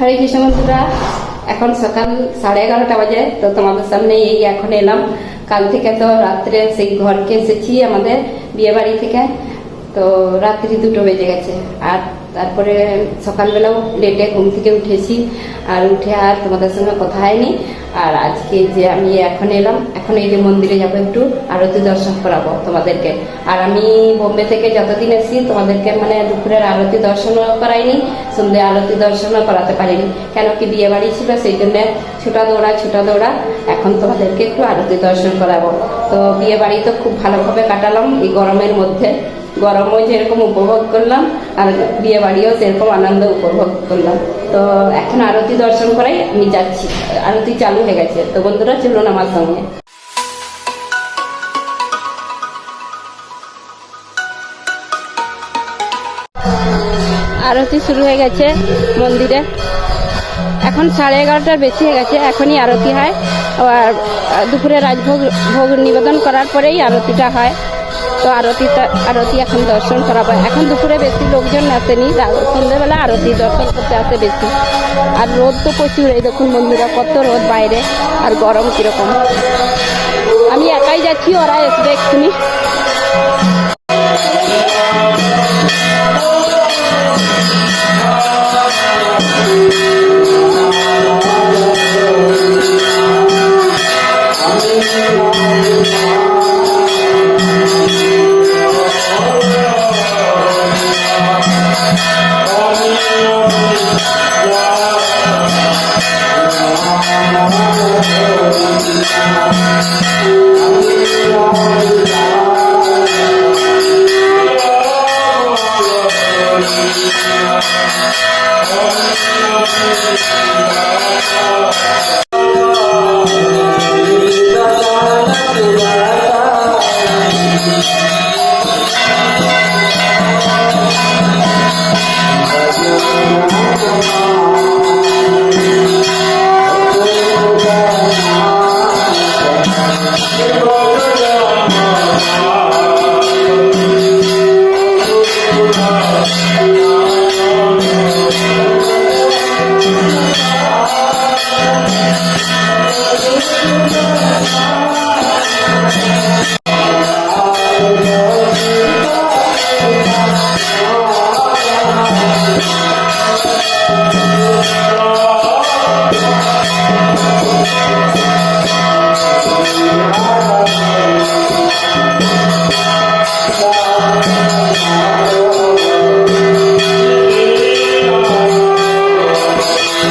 হরে কৃষ্ণ বন্ধুরা, এখন সকাল সাড়ে এগারোটা বাজে, তো তোমাদের সামনে এই এখন এলাম। কাল থেকে তো রাত্রে সেই ঘরকে এসেছি আমাদের বিয়ে বাড়ি থেকে। তো রাত্রি দুটো বেজে গেছে। আর তারপরে সকালবেলাও লেটে ঘুম থেকে উঠেছি, আর উঠে আর তোমাদের সঙ্গে কথা হয়নি। আর আজকে যে আমি এখন এলাম, এখন এই যে মন্দিরে যাব একটু আরতি দর্শন করাবো তোমাদেরকে। আর আমি বোম্বে থেকে যতদিন এসেছি, তোমাদেরকে মানে দুপুরের আরতি দর্শনও করাইনি, সন্ধ্যে আরতি দর্শনও করাতে পারিনি। কেন কি বিয়ে বাড়ি ছিল, সেই জন্য ছোটা দৌড়া, ছুটা দৌড়া। এখন তোমাদেরকে একটু আরতি দর্শন করাবো। তো বিয়ে বাড়ি তো খুব ভালোভাবে কাটালাম এই গরমের মধ্যে। গরমও যেরকম উপভোগ করলাম, আর বিয়ে বাড়িও সেরকম আনন্দ উপভোগ করলাম। তো এখন আরতি দর্শন করাই আমি যাচ্ছি। আরতি চালু হয়ে গেছে। তো বন্ধুরা, চলুন আমার সঙ্গে। আরতি শুরু হয়ে গেছে মন্দিরে। এখন সাড়ে এগারোটার বেশি হয়ে গেছে, এখনই আরতি হয়। আর দুপুরে রাজভোগ, ভোগ নিবেদন করার পরেই আরতিটা হয়। তো আরতিটা আরতি এখন দর্শন করাবো। এখন দুপুরে বেশি লোকজন আসেনি সন্ধ্যেবেলা আরতি দর্শন করতে আসে বেশি। আর রোদ তো প্রচুর, এই দেখুন বন্ধুরা, কত রোদ বাইরে, আর গরম কীরকম। আমি একাই যাচ্ছি, ওরা এসবে এক্ষুনি। 就知道。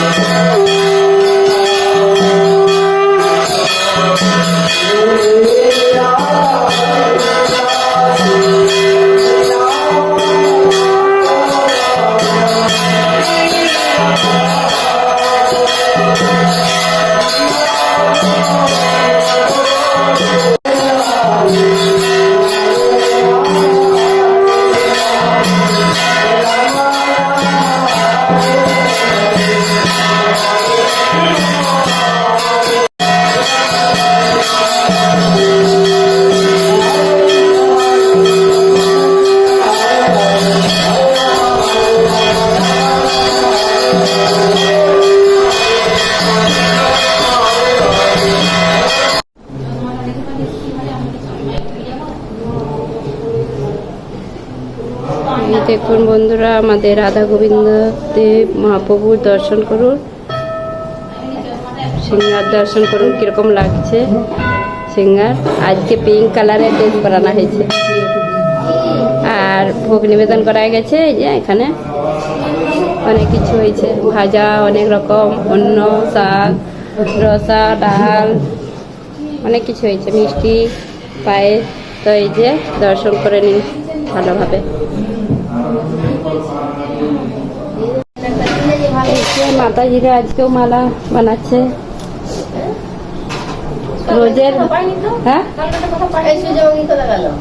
এই বন্ধুরা, আমাদের রাধা গোবিন্দ দেব মহাপ্রভুর দর্শন করুন। সিঙ্গার দর্শন করুন, কীরকম লাগছে সিঙ্গার আজকে পিঙ্ক কালারের ড্রেস করানো হয়েছে। আর ভোগ নিবেদন করা গেছে যে এখানে অনেক কিছু হয়েছে। ভাজা, অনেক রকম অন্য শাক, রসা, ডাল, অনেক কিছু হয়েছে। মিষ্টি, পায়েস, তো এই যে দর্শন করে নিন ভালোভাবে। মাতাজিরা আজকেও মালা বানাচ্ছে রোজের হ্যাঁ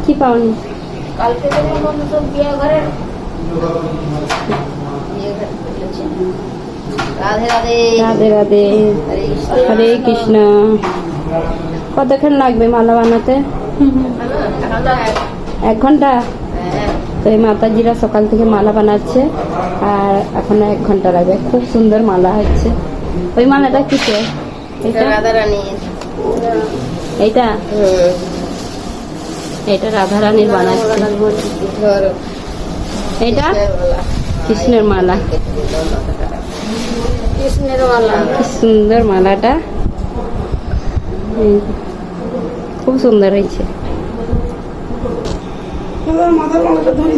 কি পাওনি। রাধে রাধে হরে কৃষ্ণ। কতক্ষণ লাগবে মালা বানাতে এক- ঘণ্টা তো এই মাতাজিরা সকাল থেকে মালা বানাচ্ছে আর এখনও এক ঘণ্টা লাগবে। খুব সুন্দর মালা হচ্ছে। ওই মালাটা কিসে এটা এইটা? এটা রাধা রানীর বানাচ্ছে এটা কৃষ্ণের মালা। কৃষ্ণের মালা। কি সুন্দর মালাটা। খুব সুন্দর হয়েছে। মাথার মালাটা ধরি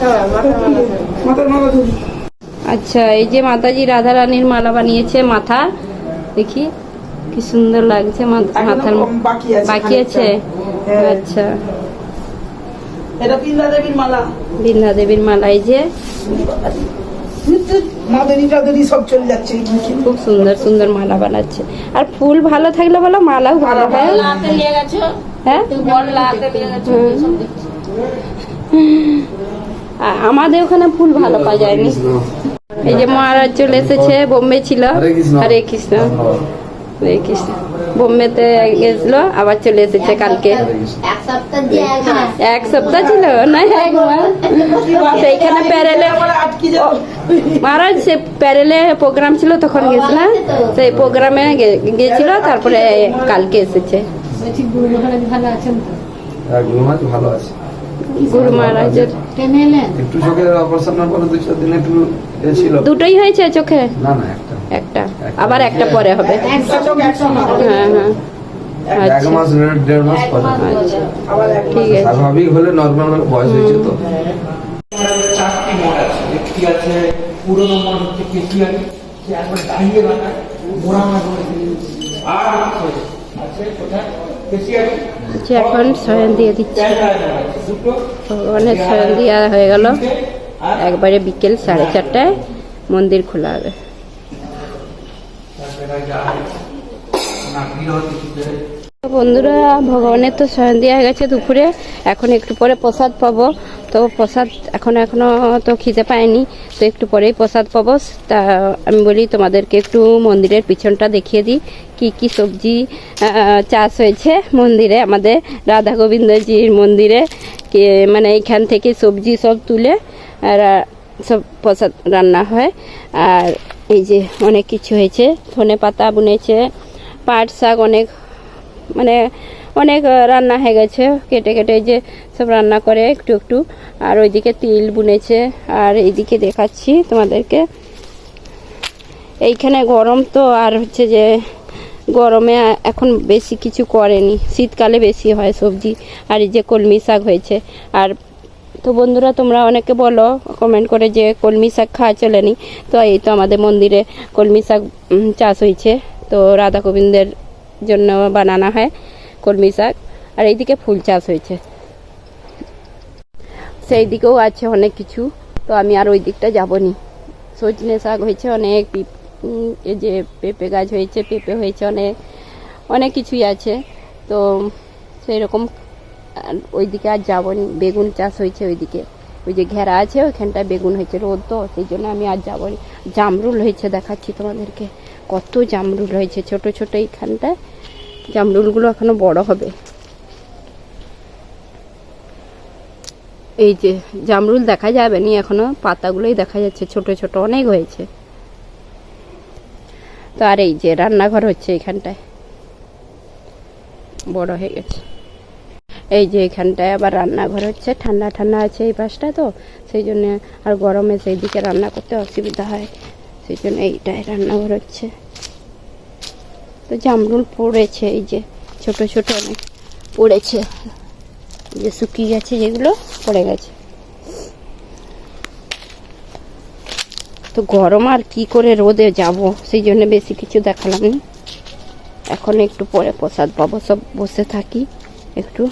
হ্যাঁ, মাথার মালা ধর। মাথার মালা ধরি আচ্ছা এই যে মাতাজি রাধা রানীর মালা বানিয়েছে মাথা দেখি কি সুন্দর লাগছে মাথার বাকি আছে বাকি আছে? হ্যাঁ। আচ্ছা। এটা দেবীর মালা। বৃন্দা দেবীর মালা এই যে সব চলে যাচ্ছে। খুব সুন্দর সুন্দর মালা বানাচ্ছে। আর ফুল ভালো থাকলে বলো মালাও ভালো হয়। লাতে নিয়ে গেছো? হ্যাঁ? আমাদের ওখানে ফুল ভালো পাওয়া যায়নি। এই যে মহারাজ চলে এসেছে বোম্বে ছিল। হরে কৃষ্ণ। হরে কৃষ্ণ। বোম্বেতে গেছিল আবার চলে এসেছে কালকে। এক সপ্তাহ দিয়ে এক সপ্তাহ ছিল না সেইখানে প্যারেলে মহারাজ সে প্যারেলে প্রোগ্রাম ছিল তখন গেছিল। সেই প্রোগ্রামে গেছিল তারপরে কালকে এসেছে। হ্যাঁ গুরু মাছ ভালো আছে। গুরু মহারাজের একটু চোখের অপারেশনের পরে দু চার দিন একটু ছিল। দুটোই হয়েছে চোখে? না না একটা। একটা। আবার একটা পরে হবে। চোখ হ্যাঁ হ্যাঁ। এক আচ্ছা। মাস দেড়- দেড় মাস পরে। আচ্ছা। ঠিক আছে। স্বাভাবিক হলে নর্মাল বয়স হয়েছে তো। চারটি মঠ আছে। একটি আছে পুরনো মঠ হচ্ছে কেশিয়ারি। সে একবার দাঁড়িয়ে এলাকায় মোড়ামা আর আছে কোথায়? যে এখন স্বয়ং দিয়ে দিচ্ছে। ভগবানের স্বয়ং দেওয়া হয়ে গেল। একবারে বিকেল সাড়ে চারটায় মন্দির খোলা হবে। বন্ধুরা, ভগবানের তো স্বয়ং দেওয়া হয়ে গেছে দুপুরে। এখন একটু পরে প্রসাদ পাবো। তো প্রসাদ এখন, এখনও তো খিদে পায়নি। তো একটু পরেই প্রসাদ পাবো। তা আমি বলি তোমাদেরকে একটু মন্দিরের পিছনটা দেখিয়ে দিই। কি কি সবজি চাষ হয়েছে মন্দিরে, আমাদের রাধা গোবিন্দজির মন্দিরে। কে মানে এইখান থেকে সবজি সব তুলে, আর সব প্রসাদ রান্না হয়। আর এই যে অনেক কিছু হয়েছে। ধনে পাতা বুনেছে, পাট শাক অনেক মানে অনেক রান্না হয়ে গেছে, কেটে কেটে যে সব রান্না করে একটু একটু। আর ওইদিকে তিল বুনেছে, আর এইদিকে দেখাচ্ছি তোমাদেরকে। এইখানে গরম তো, আর হচ্ছে যে গরমে এখন বেশি কিছু করেনি। শীতকালে বেশি হয় সবজি, আর এই যে কলমি শাক হয়েছে। আর তো বন্ধুরা, তোমরা অনেকে বলো কমেন্ট করে যে কলমি শাক খাওয়া চলেনি তো এই তো আমাদের মন্দিরে কলমি শাক চাষ হয়েছে। তো রাধা গোবিন্দের জন্য বানানো হয় কলমি শাক। আর এইদিকে ফুল চাষ হয়েছে। সেই দিকেও আছে অনেক কিছু। তো আমি আর ওই দিকটা যাবনি। সজনে শাক হয়েছে অনেক এই যে পেঁপে গাছ হয়েছে, পেঁপে হয়েছে অনেক অনেক কিছুই আছে। তো সেই রকম ওইদিকে আর যাবনি। বেগুন চাষ হয়েছে ওইদিকে। ওই যে ঘেরা আছে, ওইখানটায় বেগুন হয়েছে রোদ তো, সেই জন্য আমি আর যাবনি। জামরুল হয়েছে দেখাচ্ছি তোমাদেরকে। কত জামরুল হয়েছে ছোট ছোট এইখানটায়। জামরুলগুলো এখনও বড় হবে। এই যে জামরুল দেখা যাবে নি এখনও, পাতাগুলোই দেখা যাচ্ছে, ছোট ছোট অনেক হয়েছে। তো আর এই যে রান্নাঘর হচ্ছে এখানটায়। বড় হয়ে গেছে। এই যে এখানটায় আবার রান্নাঘর হচ্ছে, ঠান্ডা ঠান্ডা আছে এই পাশটা তো, সেই জন্য আর গরমে সেই দিকে রান্না করতে অসুবিধা হয়। সেই জন্য এইটাই রান্নাঘর হচ্ছে। তো জামরুল পড়েছে, এই যে ছোট ছোট অনেক পড়েছে। যে শুকিয়ে গেছে, যেগুলো পড়ে গেছে। তো গরম আর কি করে রোদে যাব, সেই জন্য বেশি কিছু দেখালাম এখন একটু পরে প্রসাদ পাবো, সব বসে থাকি, একটু।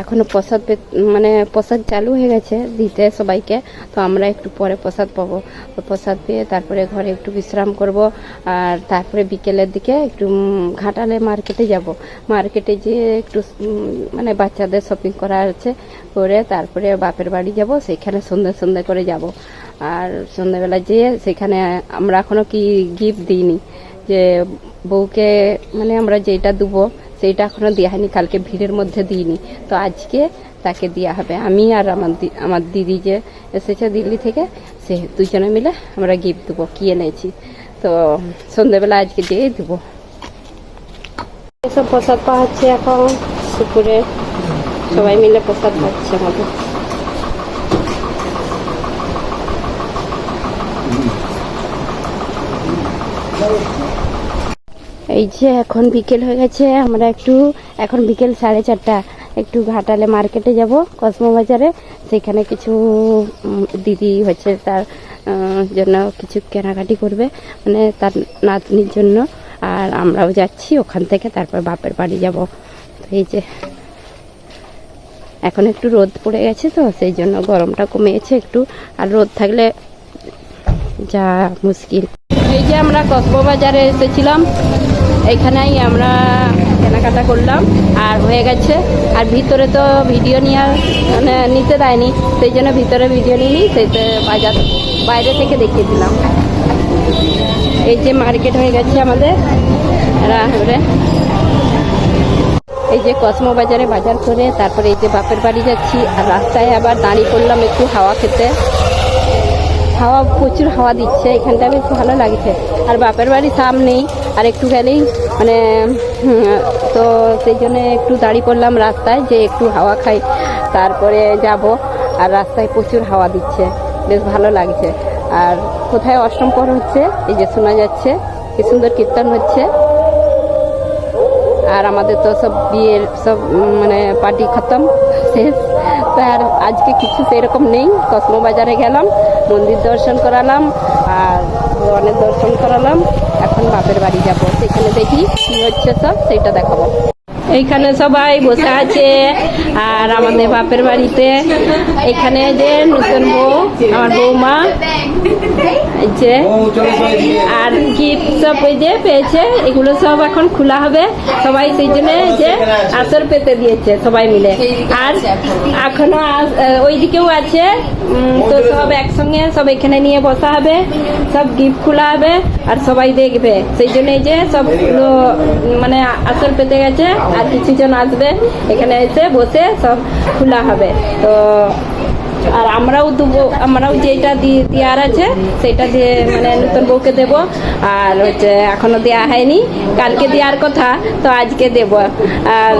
এখনও প্রসাদ মানে প্রসাদ চালু হয়ে গেছে দিতে সবাইকে, তো আমরা একটু পরে প্রসাদ পাবো। তো প্রসাদ পেয়ে তারপরে ঘরে একটু বিশ্রাম করব, আর তারপরে বিকেলের দিকে একটু ঘাটালে মার্কেটে যাব। মার্কেটে যেয়ে একটু মানে বাচ্চাদের শপিং করা আছে, করে তারপরে বাপের বাড়ি যাব, সেখানে সন্ধ্যে সন্ধ্যে করে যাব। আর সন্ধ্যাবেলা যেয়ে সেখানে আমরা এখনও কি গিফট দিইনি, যে বউকে মানে আমরা যেটা দেবো সেইটা এখনও দেওয়া হয়নি কালকে ভিড়ের মধ্যে দিইনি। তো আজকে তাকে দেওয়া হবে। আমি আর আমার আমার দিদি যে এসেছে দিল্লি থেকে, সে দুজনে মিলে আমরা গিফট দেবো, কি এনেছি। তো সন্ধ্যেবেলা আজকে দিয়ে দেবো। এসব প্রসাদ পাওয়াচ্ছে এখন দুপুরে। সবাই মিলে প্রসাদ পাচ্ছে আমাদের। এই যে এখন বিকেল হয়ে গেছে, আমরা একটু এখন বিকেল সাড়ে চারটা, একটু ঘাটালে মার্কেটে যাব, কসমো বাজারে। সেখানে কিছু দিদি হচ্ছে তার জন্য কিছু কেনাকাটি করবে মানে তার নাতনির জন্য। আর আমরাও যাচ্ছি ওখান থেকে, তারপর বাপের বাড়ি যাব। এই যে, এখন একটু রোদ পড়ে গেছে তো, সেই জন্য গরমটা কমেছে একটু। আর রোদ থাকলে যা মুশকিল। এই যে আমরা কসবো বাজারে এসেছিলাম। এখানেই আমরা কেনাকাটা করলাম আর হয়ে গেছে। আর ভিতরে তো ভিডিও নেওয়ার মানে নিতে দেয়নি। সেই জন্য ভিতরে ভিডিও নিইনি সেইতে বাজার, বাইরে থেকে দেখিয়ে দিলাম। এই যে মার্কেট হয়ে গেছে আমাদের, রাহরে। এই যে কসমো বাজারে বাজার করে তারপরে এই যে বাপের বাড়ি যাচ্ছি, আর রাস্তায় আবার দাঁড়িয়ে পড়লাম একটু হাওয়া খেতে। হাওয়া, প্রচুর হাওয়া দিচ্ছে, এখানটা বেশ ভালো লাগছে। আর বাপের বাড়ি সামনেই আর একটু গেলেই মানে তো সেই জন্য একটু দাঁড়িয়ে পড়লাম রাস্তায়, যে একটু হাওয়া খাই, তারপরে যাব। আর রাস্তায় প্রচুর হাওয়া দিচ্ছে, বেশ ভালো লাগছে। আর কোথায় অষ্টম পর হচ্ছে? এই যে শোনা যাচ্ছে, কি সুন্দর কীর্তন হচ্ছে। আর আমাদের তো সব বিয়ের, সব মানে পার্টি খতম, শেষ। আর আজকে কিছু সেরকম নেই। কসমো বাজারে গেলাম, মন্দির দর্শন করালাম, আর অনেক দর্শন করালাম। এখন বাপের বাড়ি যাব। সেখানে দেখি কি হচ্ছে সব, সেটা দেখাবো। এইখানে সবাই বসে আছে, আর আমাদের বাপের বাড়িতে। এখানে যে নতুন বউ, আমার বৌমা যে আর গিফট সব ওই যে পেয়েছে এগুলো সব এখন খোলা হবে। সবাই সেই জন্য যে আসর পেতে দিয়েছে সবাই মিলে। আর এখনও। ওইদিকেও আছে। তো সব একসঙ্গে সব এখানে নিয়ে বসা হবে। সব গিফট খোলা হবে আর সবাই দেখবে। সেই জন্য এই যে সবগুলো মানে আসর পেতে গেছে আর কিছু জন আসবে। এখানে এসে বসে সব খোলা হবে। তো আর আমরাও দেবো আমরাও যেটা দেওয়ার আছে সেটা দিয়ে মানে নতুন বউকে দেব। আর হচ্ছে এখনও দেওয়া হয়নি কালকে দেওয়ার কথা তো আজকে দেব। আর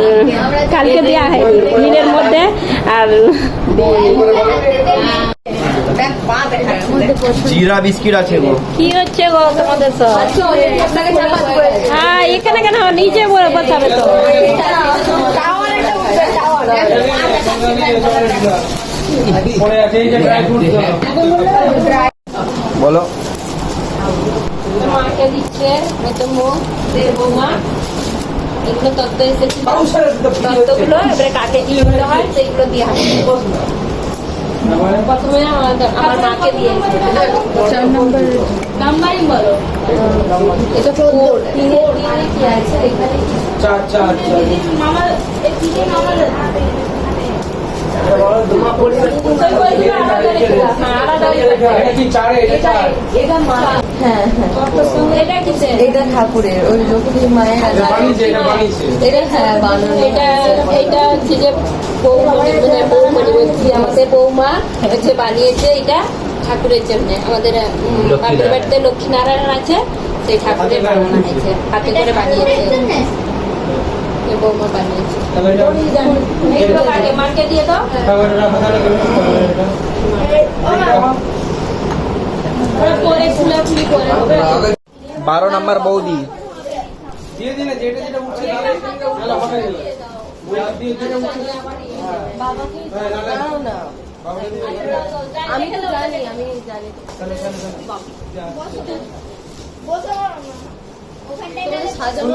কালকে দেওয়া হয়নি দিনের মধ্যে আর জিরা বিস্কিট আছে গো। কি হচ্ছে গো তোমাদের সব? হ্যাঁ এখানে কেন নিচে বসাবে তো। বলো মাকে দিচ্ছে নতুন বৌমা এগুলো তত্ত্ব এসেছে তত্ত্বগুলো এবারে কাকে কি হয় সেইগুলো দিয়ে প্রথমে আমার মাকে দিয়েছে নাম্বারিং বলো এটা কোড কি আছে এখানে চার চার চার। মামা এই এটা ঠাকুরের ওই লক্ষ্মী মায়ের এটা হ্যাঁ বানানো এটা এটা হচ্ছে যে বৌমা মানে বৌমা বলছি আমাদের বৌমা হচ্ছে বানিয়েছে এটা ঠাকুরের জন্য। আমাদের বাপের বাড়িতে লক্ষ্মীনারায়ণ আছে সেই ঠাকুরের বানানো হয়েছে হাতে করে বানিয়েছে। বৌমা বানিয়েছে। মাকে দিয়ে দাও। করে হবে বারো নাম্বার বৌদি। হ্যাঁ, আমি জানি আমি জানি। সাজানো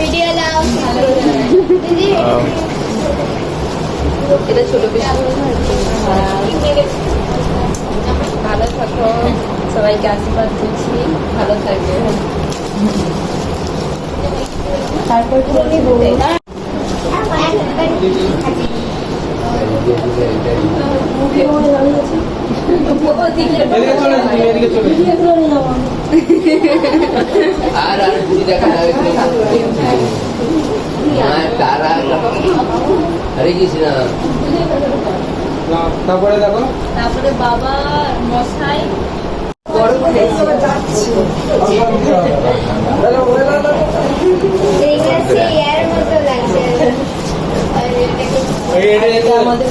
ভিডিও এটা ছোট ভালো থাকো। সবাইকে আশীর্বাদ দিচ্ছি। ভালো থাকবে তারপর কি বলব এদিকে চলে এসো, তুমি এদিকে চলে এসো। আর আর ঘুরি দেখা যাবে তারা হরে কৃষ্ণ তারপরে দেখো তারপরে বাবা মশাই আমাদের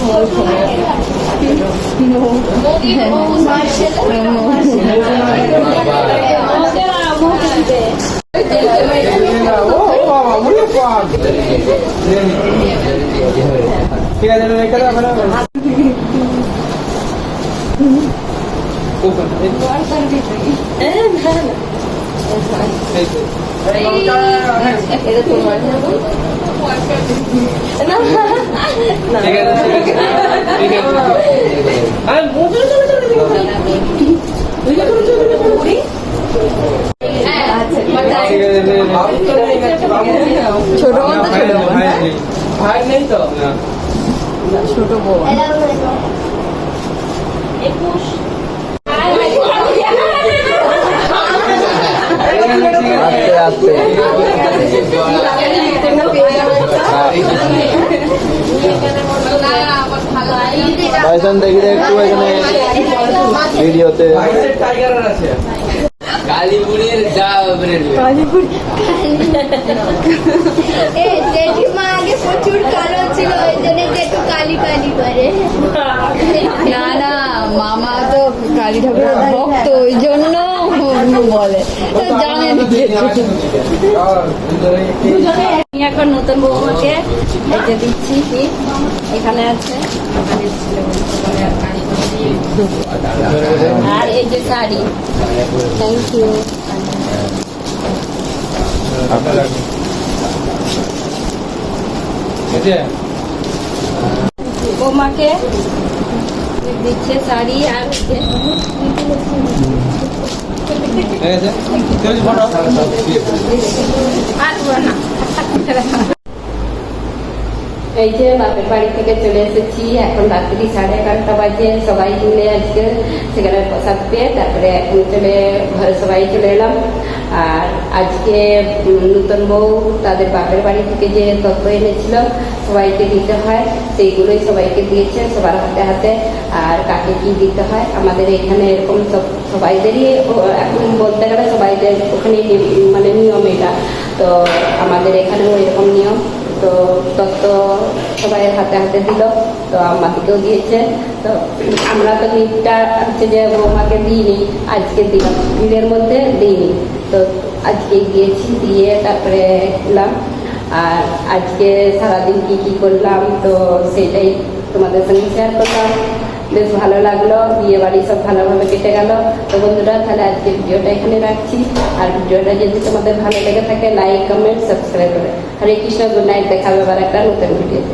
এটা। এটা তোমার ছোট ভাই নেই তো ছোট বউ একুশ আস্তে আস্তে। পয়সা দেখি একটু এখানে ভিডিওতে। না না, মামা তো কালী ঠাকুরের ভক্ত, ওই জন্য বলে। তো এখন নতুন বৌমাকে যে দিচ্ছি কি? এখানে আছে। আর এই যে শাড়ি। থ্যাংক ইউ বৌমাকে দিচ্ছে শাড়ি আর এই যে আর বলো না। এই যে বাপের বাড়ি থেকে চলে এসেছি, এখন রাত্রি সাড়ে এগারোটা বাজে, সবাই মিলে আজকে সেখানে প্রসাদ পেয়ে তারপরে এখন চলে, ঘরে সবাই চলে এলাম। আর আজকে নূতন বউ তাদের বাপের বাড়ি থেকে যে তত্ত্ব এনেছিল, সবাইকে দিতে হয়, সেইগুলোই সবাইকে দিয়েছে, সবার হাতে হাতে। আর কাকে কি দিতে হয়, আমাদের এখানে এরকম সব, সবাইদেরই এখন বলতে গেলে সবাইদের ওখানে মানে নিয়ম এটা। তো আমাদের এখানেও এরকম নিয়ম। তো তত্ত্ব সবাই হাতে হাতে দিল, তো আমাদেরকেও দিয়েছে। তো আমরা তো গিফটটা হচ্ছে যে বৌমাকে দিইনি, আজকে দিলাম। ভিড়ের মধ্যে দিইনি। তো আজকে গিয়েছি দিয়ে তারপরে এলাম। আর আজকে সারাদিন কি কি করলাম, তো সেটাই তোমাদের সঙ্গে শেয়ার করলাম। বেশ ভালো লাগল, বিয়ে বাড়ি সব ভালোভাবে কেটে গেল। তো বন্ধুরা, তাহলে আজকে ভিডিওটা এখানে রাখছি। আর ভিডিওটা যদি তোমাদের ভালো লেগে থাকে লাইক কমেন্ট সাবস্ক্রাইব করে। হরে কৃষ্ণ গুড নাইট দেখাবে আবার একটা নতুন ভিডিওতে।